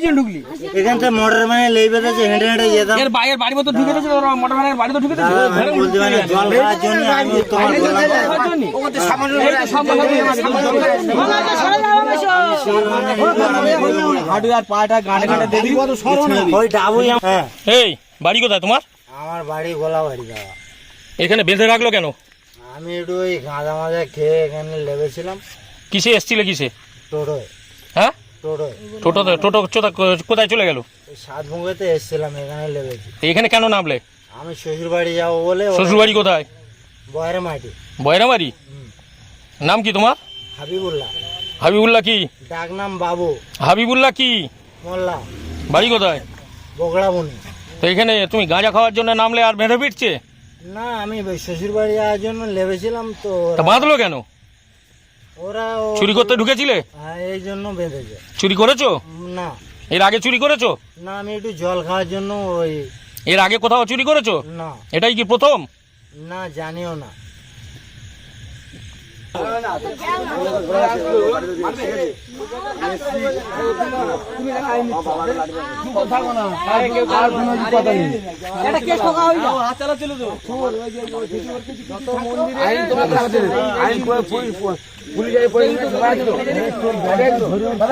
কি জন্য ঢুকলি? এখান থেকে মোটর মানে লেই বেঁধেছে হেঁটে হেঁটে যেতাম এর বাইরের বাড়ি মতো ঢুকে দিয়েছে মোটর ভ্যানের বাড়ি তো ঢুকে দিয়েছে বলতে পারি জল খাওয়ার জন্য আমি তোমার জন্য? এই। হাঁটু আর পাটা। ওই ডাবুই হ্যাঁ। বাড়ি কোথায় তোমার? আমার বাড়ি গোলা বাড়ি দাদা এখানে বেঁধে রাখল কেন? আমি একটু ওই গাঁজা মাজা খেয়ে এখানে লেবেছিলাম। কিসে এসছিলে কিসে? টোটোয়। হ্যাঁ? টোটো। চোদা- কোথায় চলে গেল? এসেছিলাম এখানে এখানে কেন নামলে? আমি শ্বশুর বাড়ি যাব বলে শ্বশুর বাড়ি কোথায়? বয়ের মাটি বয়রা বাড়ি হুম। নাম কি তোমার? হাবিবুল্লাহ। হাবিবুল্লাহ কি? ডাক নাম বাবু। হাবিবুল্লাহ কি? মোল্লা। বাড়ি কোথায়? বগড়াবনি তো এখানে তুমি গাঁজা খাওয়ার জন্য নামলে আর বেঁধে পিটছে না আমি শ্বশুর বাড়ি যাওয়ার জন্য লেবেছিলাম তো তা বাঁধলো কেন? ওরা চুরি করতে ঢুকেছিলে? হ্যাঁ এই জন্য বেঁধেছে। চুরি করেছ? না। এর আগে চুরি করেছ? না আমি একটু জল খাওয়ার জন্য ওই এর আগে কোথাও চুরি করেছ? না। এটাই কি প্রথম? না জানিও না।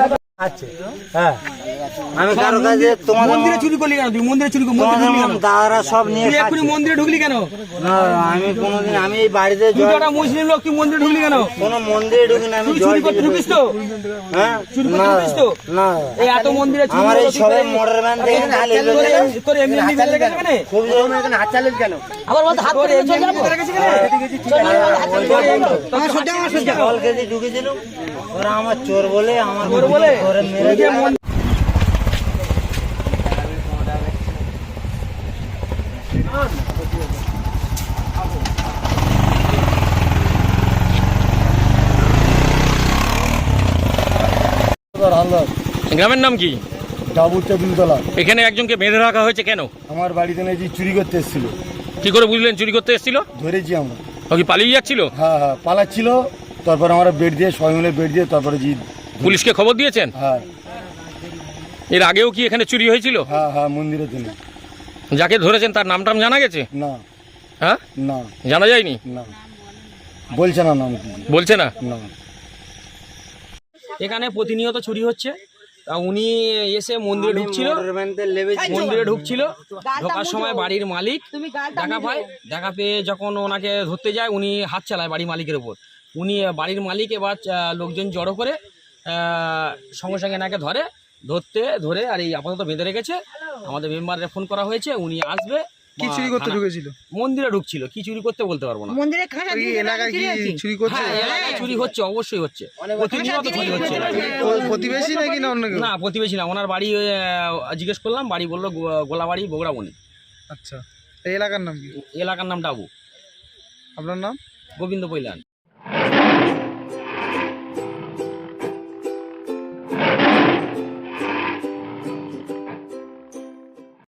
একটা ঠকা হয়ে। আচ্ছা হ্যাঁ। আমি কারও কাছে তোমাদের মন্দিরে চুরি করলি কেন তুই? মন্দিরে চুরি করলি মন্দিরে তোমাদের ঢুকলি দাদারা সব নিয়ে তুই এক্ষুনি মন্দিরে ঢুকলি কেন? না আমি কোনোদিন আমি এই বাড়িতে তুই তো একটা মুসলিম লোক তুই মন্দিরে ঢুকলি কেন? কোনো মন্দিরে ঢুকি না আমি তুই চুরি করতে ঢুকিস তো? হ্যাঁ? চুরি করতে ঢুকিস তো? না। এই এত মন্দিরে চুরি আমার এই করতে সবাই তোর- মোটর ভ্যান তোর- এমনি এমনি বেঁধে রেখেছে কেন? খুব জোর এখানে হাত চালিয়ে কেন? তোর এমনি এমনি বেঁধে রেখেছে কেন? তোর এমনি- জল খেতে ঢুকেছিল ওরা আমার চোর বলে আমার চোর বলে? গ্রামের নাম কি? ডাবু টেবিলতলা। এখানে একজনকে বেঁধে রাখা হয়েছে কেন? আমার বাড়িতে নাকি চুরি করতে এসেছিল। কি করে বুঝলেন চুরি করতে এসেছিল? ধরেছি আমরা। ও কি পালিয়ে যাচ্ছিল? হ্যাঁ হ্যাঁ পালাচ্ছিল তারপর আমরা বেড দিয়ে সবাই মিলে বেড দিয়ে তারপরে জি পুলিশকে খবর দিয়েছেন? হ্যাঁ। এর আগেও কি এখানে চুরি হয়েছিল? হ্যাঁ হ্যাঁ মন্দিরের জন্য। যাকে ধরেছেন তার নাম টাম জানা গেছে? না। হ্যাঁ? না। জানা যায়নি? না। বলছে না নাম বলছে না? না। এখানে প্রতিনিয়ত চুরি হচ্ছে। তা উনি এসে মন্দিরে ঢুকছিল। মন্দিরে ঢুকছিল। ঢোকার সময় বাড়ির মালিক দেখা পায়। দেখা পেয়ে যখন ওনাকে ধরতে যায় উনি হাত চালায় বাড়ির মালিকের উপর। উনি বাড়ির মালিক এবার লোকজন জড়ো করে সঙ্গে সঙ্গে এনাকে ধরে ধরতে ধরে আর এই আপাতত বেঁধে রেখেছে। আমাদের মেম্বারে ফোন করা হয়েছে উনি আসবে। কি চুরি করতে ঢুকেছিল? মন্দিরে ঢুকছিল। কি চুরি করতে বলতে পারব না। মন্দিরে এলাকায় কি চুরি করছে? হ্যাঁ এলাকায় চুরি হচ্ছে অবশ্যই হচ্ছে। প্রতিনিয়ত চুরি হচ্ছে। প্রতিবেশী নাকি না অন্য না প্রতিবেশী না ওনার বাড়ি জিজ্ঞেস করলাম বাড়ি বলল গোলাবাড়ি বগুড়াবনি। আচ্ছা এই এলাকার নাম কি? এলাকার নাম ডাবু। আপনার নাম? গোবিন্দ পৈলান।